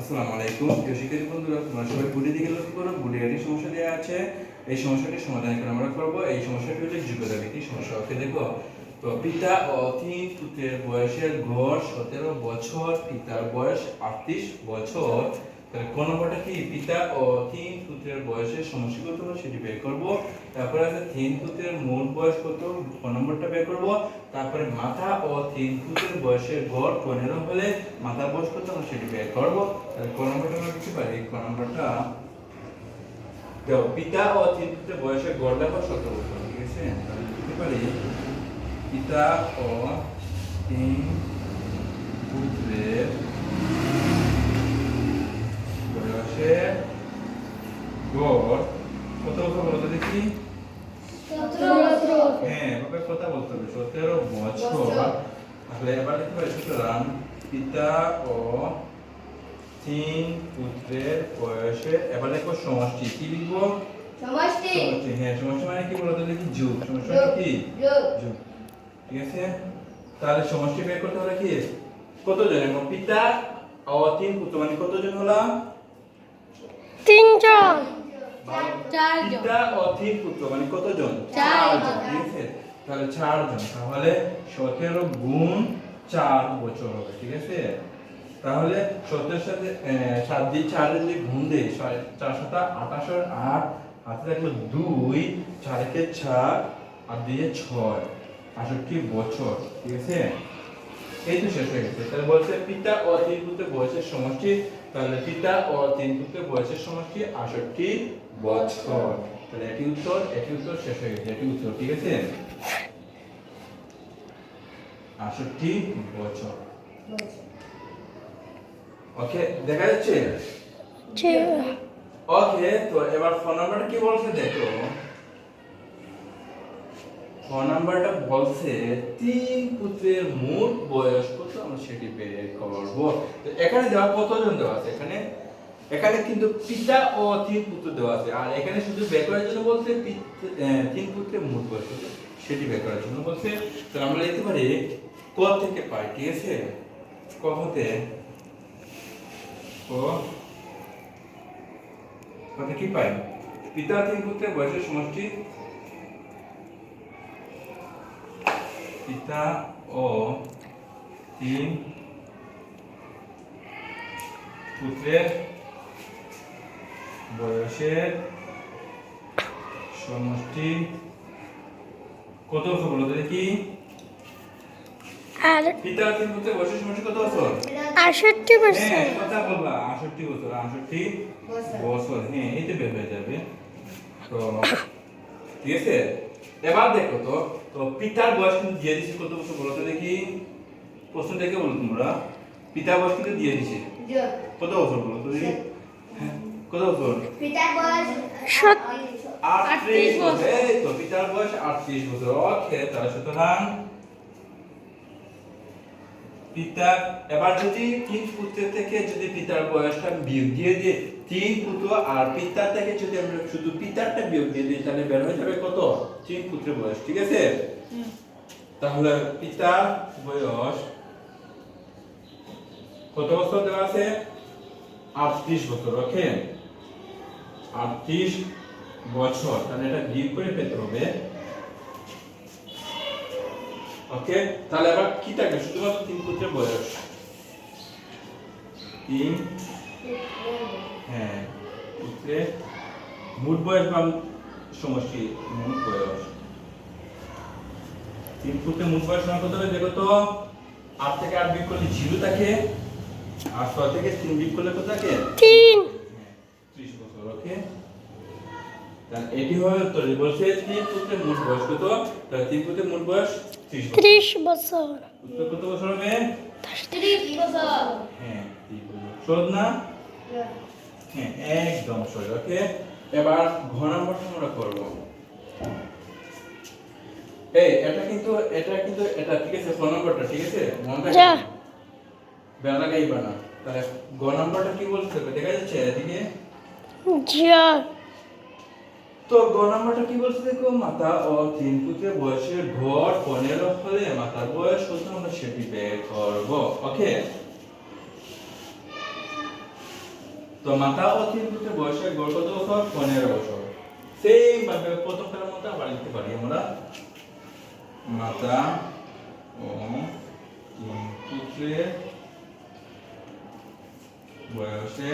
আসসালামু আলাইকুম। প্রিয় শিক্ষার্থী বন্ধুরা, তোমরা সবাই বুড়ি দিকে লক্ষ্য করো বুড়ি সমস্যা দেওয়া আছে। এই সমস্যাটি সমাধান এখন আমরা করব। এই সমস্যাটি হচ্ছে যোগ্যতা ভিত্তিক সমস্যা। ওকে, দেখো, তো পিতা ও তিন পুত্রের বয়সের গড় সতেরো বছর, পিতার বয়স আটত্রিশ বছর। তাহলে নম্বরটা কি? পিতা ও তিন পুত্রের বয়সের সমষ্টি কত সেটি বের করব। তারপরে আছে তিন পুত্রের মোট বয়স কত? কোন নম্বরটা বের করব। তারপরে মাথা ও তিন পুত্রের বয়সের গড় পনেরো হলে মাথার বয়স কত সেটি বের করব। তাহলে কোন নম্বরটা আমরা লিখতে পারি? কোন নম্বরটা দেখো, পিতা ও তিন পুত্রের বয়সের গড় দেখো, সতেরো বছর, ঠিক আছে? তাহলে লিখতে পারি, পিতা ও তিন পুত্রের বয়সের গড় কত বলতো দেখি হ্যাঁ এভাবে কথা বলতে হবে। সতেরো বছর। তাহলে এবার লিখতে পারি সুতরাং পিতা ও তিন পুত্রের বয়সে এবার দেখো সমষ্টি। কি লিখব? সমষ্টি। হ্যাঁ সমষ্টি মানে কি বলতো? দেখি যুগ। সমষ্টি মানে কি? যোগ যুগ। ঠিক আছে? তাহলে সমষ্টি বের করতে হলে কি? কতজন? এবং পিতা ও তিন পুত্র মানে কতজন হলাম? তিনজন। চারজন পিতা ও পুত্র মানে কতজন? চারজন। তাহলে চারজন তাহলে সতেরো গুণ চার বছর হবে ঠিক আছে? তাহলে সতেরোর সাথে সাত দিয়ে চার যদি গুণ দেয় চার সাথে আঠাশ আর আট হাতে থাকল দুই চারকে চার আর দিয়ে ছয় আষট্টি বছর ঠিক আছে? এই তো শেষ হয়ে গেছে। তাহলে বলছে পিতা পুত্রের বয়সের সমষ্টি তাহলে পিতা ও তিন পুত্রের বয়সের সমষ্টি আষট্টি বছর। তাহলে এটি উত্তর এটি উত্তর শেষ হয়ে গেছে এটি উত্তর ঠিক আছে? আষট্টি বছর। ওকে দেখা যাচ্ছে? ওকে তো এবার ফোন নাম্বারটা কি বলছে দেখো। ফোন নাম্বারটা বলছে, তিন পুত্রের মোট বয়স কত? আমরা সেটি বের করব। তো এখানে দেওয়া কতজন দেওয়া আছে? এখানে এখানে কিন্তু পিতা ও তিন পুত্র দেওয়া আছে। আর এখানে শুধু বের করার জন্য বলছে তিন পুত্রের মোট বয়স কত? সেটি বের করার জন্য বলছে। তো আমরা লিখতে পারি, ক থেকে পাই, ঠিক আছে? ক হতে, ক কত কি পাই? পিতা তিন পুত্রের বয়সের সমষ্টি পিতা ও তিন পুত্রের বয়সের সমষ্টি কত বছর বলো আর পিতা তিন পুত্রের বয়সের সমষ্টি কত বছর আষট্টি বছর। হ্যাঁ কথা বলবা আষট্টি বছর আষট্টি বছর। বছর হ্যাঁ এই তো বের হয়ে যাবে। তো ঠিক আছে? এবার দেখো তো তো পিতার বয়স কিন্তু দিয়ে দিছে কত বছর বলো তো দেখি। প্রশ্ন দেখে বলো তোমরা? পিতার বয়স কিন্তু দিয়ে দিছে কত বছর বলো তো দেখি? হ্যাঁ, কত বছর? পিতার বয়স আটত্রিশ বছর। এই তো পিতার বয়স আটত্রিশ বছর। ওকে তাহলে সুতরাং পিতা এবার যদি তিন পুত্রের থেকে যদি পিতার বয়সটা বিয়োগ দিয়ে দিয়ে তিন পুত্র আর পিতার থেকে যদি আমরা শুধু পিতারটা বিয়োগ দিয়ে দিই তাহলে বের হয়ে যাবে কত? তিন পুত্রের বয়স ঠিক আছে? তাহলে পিতার বয়স কত বছর দেওয়া আছে? আটত্রিশ বছর ওকে? আটত্রিশ বছর তাহলে এটা বিয়োগ করে পেতে হবে ওকে তাহলে আবার কি থাকে শুধুমাত্র তিন পুত্রের বয়স। তিন হ্যাঁ পুত্রের মোট বয়স বা সমষ্টি মোট বয়স। তিন পুত্রের মোট বয়স সমান কত হবে? দেখো তো আট থেকে আট বিয়োগ করলে জিরো থাকে আর ছয় থেকে তিন বিয়োগ করলে কত থাকে? তিন। ত্রিশ বছর ওকে তাহলে এটি হবে উত্তর। বলছে তিন পুত্রের মোট বয়স কত? তাহলে তিন পুত্রের মোট বয়স ত্রিশ বছর। কত বছর হবে? ত্রিশ বছর। হ্যাঁ শোধ না? হ্যাঁ একদম সই ওকে? এবার ঘ নাম্বারটা আমরা করব। এই এটা কিন্তু এটা কিন্তু এটা ঠিক আছে ফোন নাম্বারটা ঠিক আছে? মনে যা। বেলা গাইবা না। তাহলে গ নাম্বারটা কি বলছে দেখা যাচ্ছে এদিকে? যা। তো গ নাম্বারটা কি বলছে দেখো? মাতা ও তিন পুত্রের বয়সের গড় পনেরো হলে মাতার বয়স কত? আমরা সেটি বের করব। ওকে তো মাথা ও তিন পুত্রের বয়সের গড় কত বছর? পনেরো বছর। সেম ভাবে প্রথমটার মতো আবার লিখতে পারি আমরা। মাতা ও তিন পুত্রের বয়সে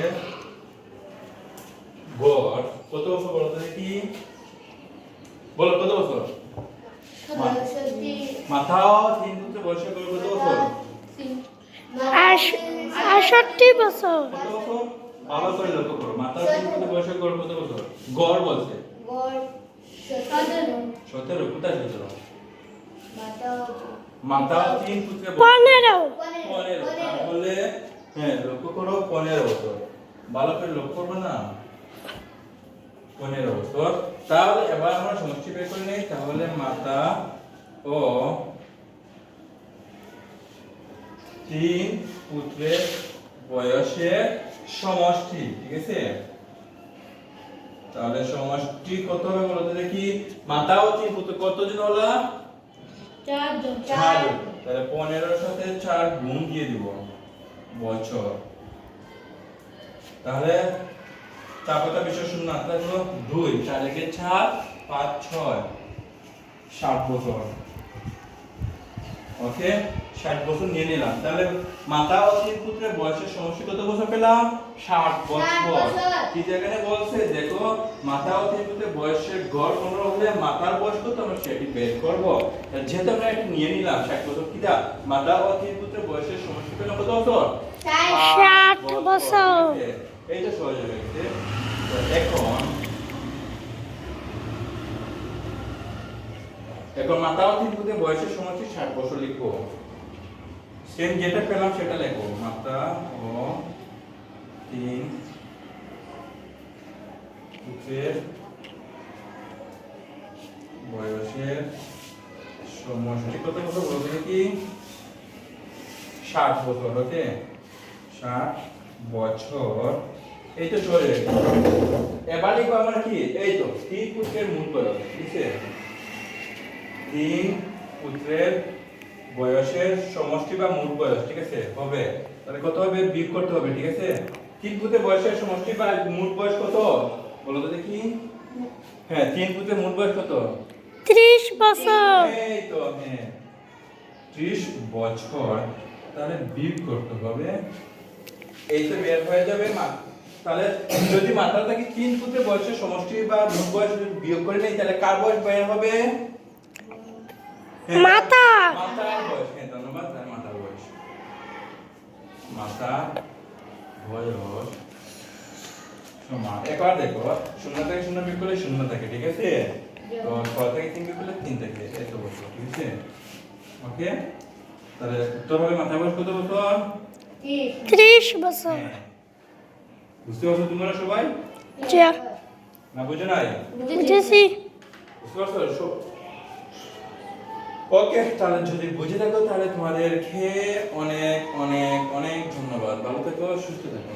গড় কত বছর বলো তো দেখি। বলো কত বছর? সত্যি মাথা ও তিন পুত্রের বয়সে কত বছর? আষট্টি বছর। কত বছর? ভালো করে লক্ষ্য করো মাথা ও তিন পুত্রের বয়সে কত বছর? গড় বলছে। সতেরো। কোথায় সতেরো? মাথা তিন বয়স পনেরো। পনেরো তাহলে হ্যাঁ লক্ষ্য করো পনেরো বছর। ভালো করে লক্ষ্য করবে না? পনেরো বছর। তাহলে এবার আমরা সমষ্টি বের করে নেই তাহলে মাতা ও তিন পুত্রের বয়সের সমষ্টি ঠিক আছে? তাহলে সমষ্টি কত হবে বলতে দেখি। মাতা ও তিন পুত্র কতজন হলো? চারজন চার তাহলে পনেরোর সাথে চার গুণ দিয়ে দিব বছর। তাহলে কথা বিশ্ব শূন্য আটটা হলো দুই চার একে চার পাঁচ ছয় ষাট বছর। ওকে ষাট বছর নিয়ে নিলাম। তাহলে মাতা ও তিন পুত্রের বয়সের সমষ্টি কত বছর পেলাম? ষাট বছর। বছর। কি যেখানে বলছে? দেখো মাতা ও তিন পুত্রের বয়সের গড় পনেরো হলে মাতার বয়স কত? আমরা সেটি বের করব। যেহেতু আমরা এটা নিয়ে নিলাম ষাট বছর কিটা মাতা ও তিন পুত্রের বয়সের সমষ্টি পেলাম কত বছর? ষাট। বছর। এইটা সহজ হয়ে গেছে। এখন এখন মাতা ও বয়সের সমষ্টি ষাট বছর লিখব। সেম যেটা পেলাম সেটা লেখো মাতা ও তিন পুত্রের বয়সের সমষ্টি কত বছর? বলতে কি? ষাট বছর ওকে ষাট বছর। এই তো চলে গেছে। এবার লিখব আমরা কি? এই তো তিন পুত্রের মূল বয়স ঠিক আছে তিন পুত্রের বয়সের সমষ্টি বা মূল বয়স ঠিক আছে? হবে। তাহলে কত হবে? বিয়োগ করতে হবে ঠিক আছে? তিন পুত্রের বয়সের সমষ্টি বা মূল বয়স কত? বলো তো দেখি। হ্যাঁ তিন পুত্রের মূল বয়স কত? ত্রিশ বছর। এই তো হ্যাঁ ত্রিশ বছর তাহলে বিয়োগ করতে হবে। এই তো বের হয়ে যাবে মা তাহলে যদি মাত্রা থাকে তিন পুত্রের বয়সের সমষ্টি বা মূল বয়স যদি বিয়োগ করে নেই তাহলে কার বয়স বের হবে? হ্যাঁ, মাতা। মাতার বয়স হ্যাঁ ধন্যবাদ মাতার বয়স। বয়স সমান একবার দেখো শূন্য থেকে শূন্য বিয়োগ করলে শূন্য থাকে ঠিক আছে? তো ছয় থেকে তিন বিয়োগ করলে তিন থাকে এত বছর ঠিক আছে? ওকে? তাহলে উত্তর হবে মাথার বয়স কত বছর? ত্রিশ। ত্রিশ বছর। হ্যাঁ। বুঝতে পারছ তোমরা সবাই? না বুঝে নাই? বুঝেছি। বুঝতে পারছ? ওকে তাহলে যদি বুঝে থাকো তাহলে তোমাদেরকে অনেক অনেক অনেক ধন্যবাদ। ভালো থেকো সুস্থ থাকো।